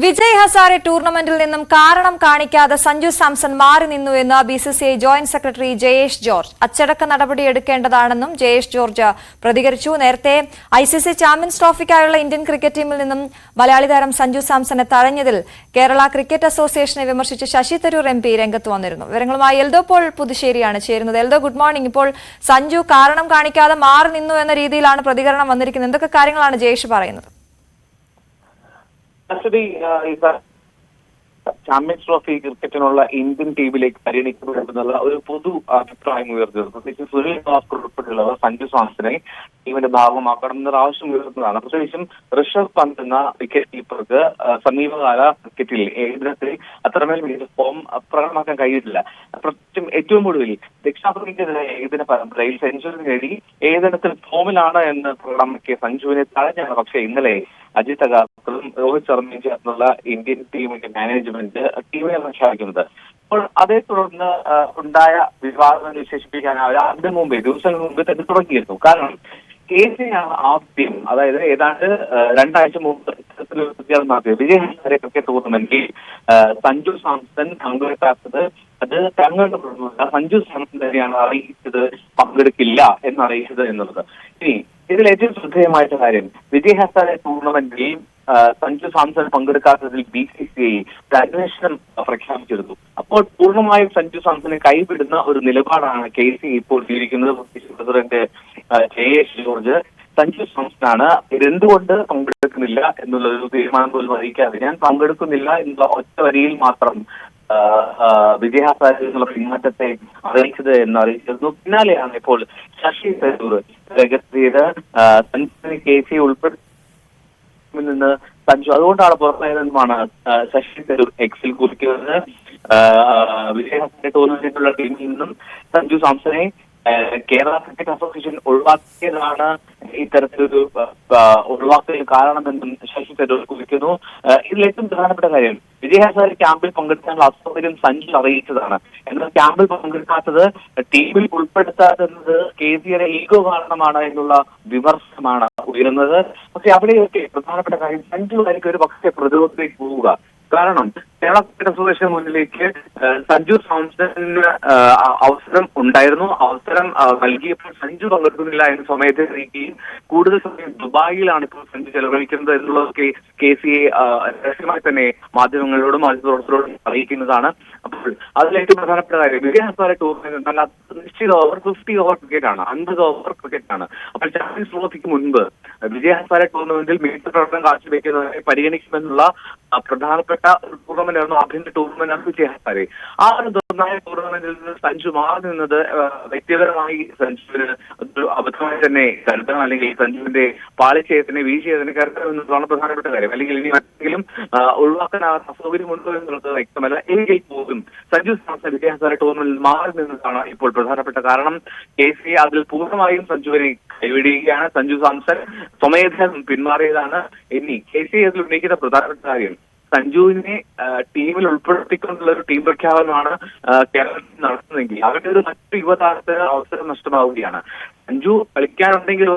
വിജയ് ഹസാരെ ടൂർണമെന്റിൽ നിന്നും കാരണം കാണിക്കാതെ സഞ്ജു സാംസൺ മാറി നിന്നു എന്ന് B C C I joint secretary Jayesh George. അച്ചടക്ക നടപടി എടുക്കേണ്ടതാണെന്നും ജയേഷ് ജോർജ് പ്രതികരിച്ചു. നേരത്തെ ഐ സി സി ചാമ്പ്യൻസ് ട്രോഫിക്കായുള്ള ഇന്ത്യൻ ക്രിക്കറ്റ് ടീമിൽ നിന്നും മലയാളി താരം സഞ്ജു സാംസനെ തഴഞ്ഞതിൽ കേരള ക്രിക്കറ്റ് അസോസിയേഷനെ വിമർശിച്ച് ശശി തരൂർ എം പി രംഗത്ത് വന്നിരുന്നു. വിവരങ്ങളുമായി എൽദോ പോൾ പുതുശ്ശേരിയാണ് ചേരുന്നത്. Eldho good morning. ഇപ്പോൾ സഞ്ജു കാരണം കാണിക്കാതെ മാറി നിന്നു എന്ന രീതിയിലാണ് പ്രതികരണം വന്നിരിക്കുന്നത്. എന്തൊക്കെ കാര്യങ്ങളാണ് ജയേഷ് പറയുന്നത്? ആക്ച്വലി ചാമ്പ്യൻസ് ട്രോഫി ക്രിക്കറ്റിനുള്ള ഇന്ത്യൻ ടീമിലേക്ക് പരിഗണിക്കപ്പെടുമെന്നുള്ള ഒരു പൊതു അഭിപ്രായം ഉയർന്നത്. പ്രത്യേകിച്ച് സുനിൽ ഗാസ്കർ ഉൾപ്പെടെയുള്ളവർ സഞ്ജു സാംസനെ ടീമിന്റെ ഭാഗമാക്കണം എന്നൊരു ആവശ്യം ഉയർന്നതാണ്. പ്രത്യേകിച്ചും ഋഷഭ് പന്ത് എന്ന വിക്കറ്റ് കീപ്പർക്ക് സമീപകാല ക്രിക്കറ്റിൽ ഏകദിനത്തിൽ അത്രമേൽ മികച്ച ഫോം പ്രകടമാക്കാൻ കഴിയിട്ടില്ല പ്രത്യേകിച്ചും ഏറ്റവും കൂടുതൽ ദക്ഷിണാഫ്രിക്കയ്ക്കെതിരെ ഏകദിന പരമ്പരയിൽ സെഞ്ചുറി നേടി ഏകദിനത്തിൽ ഫോമിലാണ് എന്ന് പ്രകടമാക്കിയ സഞ്ജുവിനെ തഴഞ്ഞാണ് പക്ഷേ ഇന്നലെ അജിത് അഗാർക്കറും രോഹിത് ശർമ്മയും ചേർന്നുള്ള ഇന്ത്യൻ ടീമിന്റെ മാനേജ്മെന്റ് ടീമിനെ പ്രഖ്യാപിക്കുന്നത് അപ്പോൾ അതേ തുടർന്ന് ഉണ്ടായ വിവാദം എന്ന് വിശേഷിപ്പിക്കാനാവില്ല അതിന് മുമ്പേ ദിവസങ്ങൾ മുമ്പ് തന്നെ തുടങ്ങിയിരുന്നു. കാരണം കെ സിയാണ് ആദ്യം അതായത് ഏതാണ്ട് രണ്ടാഴ്ച മുമ്പ് ഇത്തരത്തിലൊരു വിജയ് ഹസാരെ ക്രിക്കറ്റ് ടൂർണമെന്റിൽ സഞ്ജു സാംസൺ പങ്കെടുക്കാത്തത് അത് തങ്ങളുടെ പ്രശ്നമല്ല. സഞ്ജു സാംസൺ തന്നെയാണ് അറിയിച്ചത് പങ്കെടുക്കില്ല എന്ന് അറിയിച്ചത് എന്നുള്ളത്. ഇനി ഇതിൽ ഏറ്റവും ശ്രദ്ധേയമായിട്ട് കാര്യം വിജയ് ഹസാരെ ടൂർണമെന്റിൽ സഞ്ജു സാംസൺ പങ്കെടുക്കാത്തതിൽ ബി സി സി ഐ അന്വേഷണം പ്രഖ്യാപിച്ചിരുന്നു. അപ്പോൾ പൂർണമായും സഞ്ജു സാംസനെ കൈവിടുന്ന ഒരു നിലപാടാണ് കെ സി ഇപ്പോൾ സ്വീകരിക്കുന്നത് പ്രസിഡന്റ് ആ, ജയേഷ് ജോർജ്. സഞ്ജു സാംസനാണ് ഇതെന്തുകൊണ്ട് പങ്കെടുക്കുന്നില്ല എന്നുള്ള ഒരു തീരുമാനം പോലും അറിയിക്കാതെ ഞാൻ പങ്കെടുക്കുന്നില്ല എന്നുള്ള ഒറ്റ വരിയിൽ മാത്രം ആ, ആ, വിജയ് ഹസാരെ എന്നുള്ള പിന്മാറ്റത്തെ അറിയിച്ചത് എന്ന് അറിയിച്ചിരുന്നു. പിന്നാലെയാണ് ഇപ്പോൾ ശശി തരൂർ ആ, സഞ്ജുവിനെ കെ സി ഉൾപ്പെടുത്തി നിന്ന് സഞ്ജു അതുകൊണ്ടാണ് പുറത്തായതെന്നുമാണ് ശശി തരൂർ എക്സിൽ കുറിക്കുന്നത്. ആ, വിജയഹസന്റെ ടൂർണമെന്റിലുള്ള ടീമിൽ നിന്നും സഞ്ജു സാംസനെ കേരള ക്രിക്കറ്റ് അസോസിയേഷൻ ഒഴിവാക്കിയതാണ് ഇത്തരത്തിലൊരു ഒഴിവാക്കൽ കാരണമെന്നും ശശി തരൂർ കുറിക്കുന്നു. ഇതിൽ ഏറ്റവും പ്രധാനപ്പെട്ട കാര്യം വിജയഹസാരി ക്യാമ്പിൽ പങ്കെടുക്കാനുള്ള അസൗകര്യം സഞ്ജു അറിയിച്ചതാണ്. എന്നാൽ ക്യാമ്പിൽ പങ്കെടുക്കാത്തത് ടീമിൽ ഉൾപ്പെടുത്താത്തത് കെ സിയുടെ ഈഗോ കാരണമാണ് എന്നുള്ള വിമർശനമാണ് ഉയരുന്നത്. പക്ഷെ അവിടെയൊക്കെ പ്രധാനപ്പെട്ട കാര്യം സഞ്ജു ആയിരിക്കും ഒരു പക്ഷേ പ്രതിരോധത്തിലേക്ക് പോവുക. കാരണം കേരള അസോസിയേഷൻ മുന്നിലേക്ക് സഞ്ജു സാംസണിന് അവസരം ഉണ്ടായിരുന്നു. അവസരം നൽകിയപ്പോൾ സഞ്ജു പങ്കെടുക്കുന്നില്ല എന്ന സമയത്ത് അറിയിക്കുകയും കൂടുതൽ സമയം ദുബായിലാണ് ഇപ്പോൾ സഞ്ജു ചെലവഴിക്കുന്നത് എന്നുള്ളതൊക്കെ കെ സി എ രഹസ്യമായി തന്നെ മാധ്യമങ്ങളോടും മാധ്യമപ്രവർത്തകരോടും അറിയിക്കുന്നതാണ്. അപ്പോൾ അതിൽ ഏറ്റവും പ്രധാനപ്പെട്ട കാര്യം വിജയ് ഹസാരെ ടൂർണമെന്റ് നല്ല നിശ്ചിത ഓവർ ഫിഫ്റ്റി ഓവർ ക്രിക്കറ്റ് ആണ് അൻപത് ഓവർ ക്രിക്കറ്റ് ആണ്. അപ്പോൾ ചാമ്പ്യൻസ് ട്രോഫിക്ക് മുൻപ് വിജയ് ഹസാരെ ടൂർണമെന്റിൽ മികച്ച പ്രകടനം കാഴ്ചവെക്കുന്നതിനെ പരിഗണിക്കുമെന്നുള്ള പ്രധാനപ്പെട്ട ടൂർണമെന്റ് ആയിരുന്നു ആഭ്യന്തര ടൂർണമെന്റ് വിജയ് ഹസാരെ ആ ഒരു നിർണായക ടൂർണമെന്റിൽ നിന്ന് സഞ്ജു മാറി നിന്നത് വ്യക്തിപരമായി സഞ്ജുവിന് ഒരു അബദ്ധമായി തന്നെ കരുതണം. അല്ലെങ്കിൽ സഞ്ജുവിന്റെ പാളിച്ചയത്തിനെ വീഴ്ചയതിനെ കരുതണം എന്നുള്ളതാണ് പ്രധാനപ്പെട്ട കാര്യം. അല്ലെങ്കിൽ ഇനി മറ്റെങ്കിലും ഒഴിവാക്കാനാകാത്ത അസൗകര്യമുണ്ടോ എന്നുള്ളത് വ്യക്തമല്ല. എങ്കിൽ പോലും സഞ്ജു സാംസൺ വിദ്യാഭ്യാസ ടൂർണമെന്റിൽ മാറി നിന്നതാണ് ഇപ്പോൾ പ്രധാനപ്പെട്ട കാരണം. കെ സി അതിൽ പൂർണമായും സഞ്ജുവിനെ കൈവിടുകയാണ്. സഞ്ജു സാംസൺ സ്വമേധം പിന്മാറിയതാണ്. ഇനി കെ സി അതിൽ ഉന്നയിക്കുന്ന പ്രധാനപ്പെട്ട കാര്യം സഞ്ജുവിനെ ടീമിൽ ഉൾപ്പെടുത്തിക്കൊണ്ടുള്ള ഒരു ടീം പ്രഖ്യാപനമാണ് കേരളത്തിൽ നടത്തുന്നതെങ്കിൽ അവരുടെ ഒരു മറ്റു യുവതാരത്തിന് അവസരം നഷ്ടമാവുകയാണ്. സഞ്ജു കളിക്കാനുണ്ടെങ്കിൽ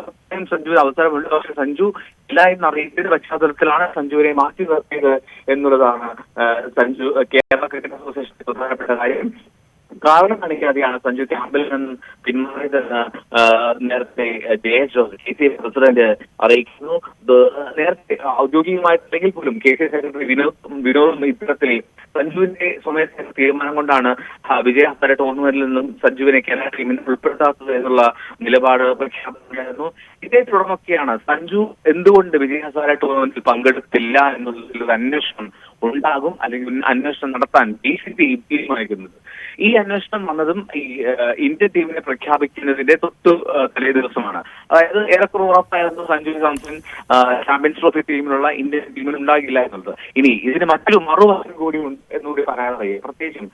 സഞ്ജുവിന് അവസരമുണ്ട്. പക്ഷെ സഞ്ജു ഇല്ല എന്ന് അറിയിച്ചതിന്റെ പശ്ചാത്തലത്തിലാണ് സഞ്ജുവിനെ മാറ്റി നിർത്തിയത് എന്നുള്ളതാണ് സഞ്ജു കേരള ക്രിക്കറ്റ് അസോസിയേഷന്റെ പ്രധാനപ്പെട്ട കാര്യം. കാരണം കാണിക്കാതെയാണ് സഞ്ജു ക്യാമ്പിൽ നിന്ന് പിന്മാറിയതെന്ന് നേരത്തെ S Jose K C president അറിയിക്കുന്നു. നേരത്തെ ഔദ്യോഗികമായിട്ടില്ലെങ്കിൽ പോലും K C secretary Vinod Vinod ഇത്തരത്തിൽ സഞ്ജുവിന്റെ സ്വമേധ തീരുമാനം കൊണ്ടാണ് വിജയ ഹസാരെ ടൂർണമെന്റിൽ നിന്നും സഞ്ജുവിനെ കേരള ടീമിൽ ഉൾപ്പെടുത്താത്തത് എന്നുള്ള നിലപാട് പ്രഖ്യാപിക്കുകയായിരുന്നു ഇതേ തുടർന്നൊക്കെയാണ് സഞ്ജു എന്തുകൊണ്ട് വിജയ് ഹസാര ടൂർണമെന്റിൽ പങ്കെടുത്തില്ല എന്നുള്ളതിൽ ഒരു അന്വേഷണം ഉണ്ടാകും അല്ലെങ്കിൽ അന്വേഷണം നടത്താൻ ബി സി പി തീരുമാനിക്കുന്നത്. ഈ അന്വേഷണം വന്നതും ഈ ഇന്ത്യ ടീമിനെ പ്രഖ്യാപിക്കുന്നതിന്റെ തൊട്ടു തലേ ദിവസമാണ്. അതായത് ഏറെക്കുറെ ഉറപ്പായിരുന്നു സഞ്ജു സാംസൺ ചാമ്പ്യൻസ് ട്രോഫി ടീമിലുള്ള ഇന്ത്യൻ ടീമിൽ ഉണ്ടാകില്ല എന്നുള്ളത്. ഇനി ഇതിന് മറ്റൊരു മറുവശം കൂടി ഉണ്ട് എന്നുകൂടി കഴിയും. പ്രത്യേകിച്ചും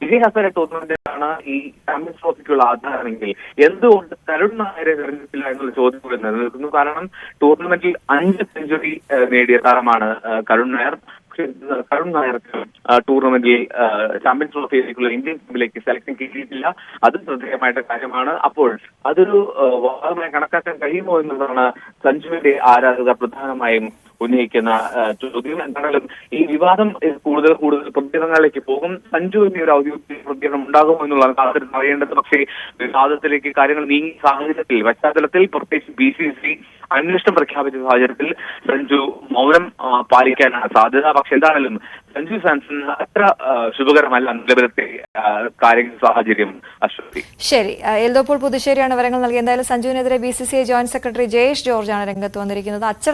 വിജയ് ഹസാരെ ടൂർണമെന്റിലാണ് ഈ ചാമ്പ്യൻസ് ട്രോഫിക്കുള്ള ആധാരമെങ്കിൽ എന്തുകൊണ്ട് തരുൺ നായരെ തെരഞ്ഞെടുപ്പില്ല എന്നുള്ള ചോദ്യം കൂടി നിലനിൽക്കുന്നു. കാരണം ടൂർണമെന്റിൽ അഞ്ച് സെഞ്ചുറി നേടിയ താരമാണ് കരുൺ നായർ. കരുൺ നായർക്ക് ടൂർണമെന്റിൽ ചാമ്പ്യൻസ് ട്രോഫിയിലേക്കുള്ള ഇന്ത്യൻ ടീമിലേക്ക് സെലക്ഷൻ കിട്ടിയിട്ടില്ല. അത് ശ്രദ്ധേയമായിട്ട് കാര്യമാണ്. അപ്പോൾ അതൊരു വാദമായി കണക്കാക്കാൻ കഴിയുമോ എന്നുള്ളതാണ് സഞ്ജുവിന്റെ ആരാധകർ പ്രധാനമായും ഉന്നയിക്കുന്ന ചോദ്യം. എന്താണെങ്കിലും ഈ വിവാദം കൂടുതൽ കൂടുതൽ പ്രതികരണങ്ങളിലേക്ക് പോകും. സഞ്ജു എന്നീ ഒരു ഔദ്യോഗിക പ്രതികരണം ഉണ്ടാകുമോ എന്നുള്ളതാണ് കാത്തിരുന്ന് അറിയേണ്ടത്. പക്ഷേ വിവാദത്തിലേക്ക് കാര്യങ്ങൾ നീങ്ങിയ സാഹചര്യത്തിൽ പശ്ചാത്തലത്തിൽ പ്രത്യേകിച്ച് ബി സി സി അന്വേഷണം പ്രഖ്യാപിച്ച സാഹചര്യത്തിൽ സഞ്ജു മൗനം പാലിക്കാനാണ് സാധ്യത. പക്ഷെ എന്താണെങ്കിലും സഞ്ജു സാംസൺ അത്ര ശുഭകരമല്ല നിലവിലത്തെ ആ, കാര്യ സാഹചര്യം അശ്വതി. ശരി. എൽദോപ്പോൾ പുതുശ്ശേരിയാണ് വിവരങ്ങൾ നൽകിയത്. എന്തായാലും സഞ്ജുവിനെതിരെ B C C joint secretary Jayesh ജോർജാണ് രംഗത്ത് വന്നിരിക്കുന്നത്. അച്ചടക്ക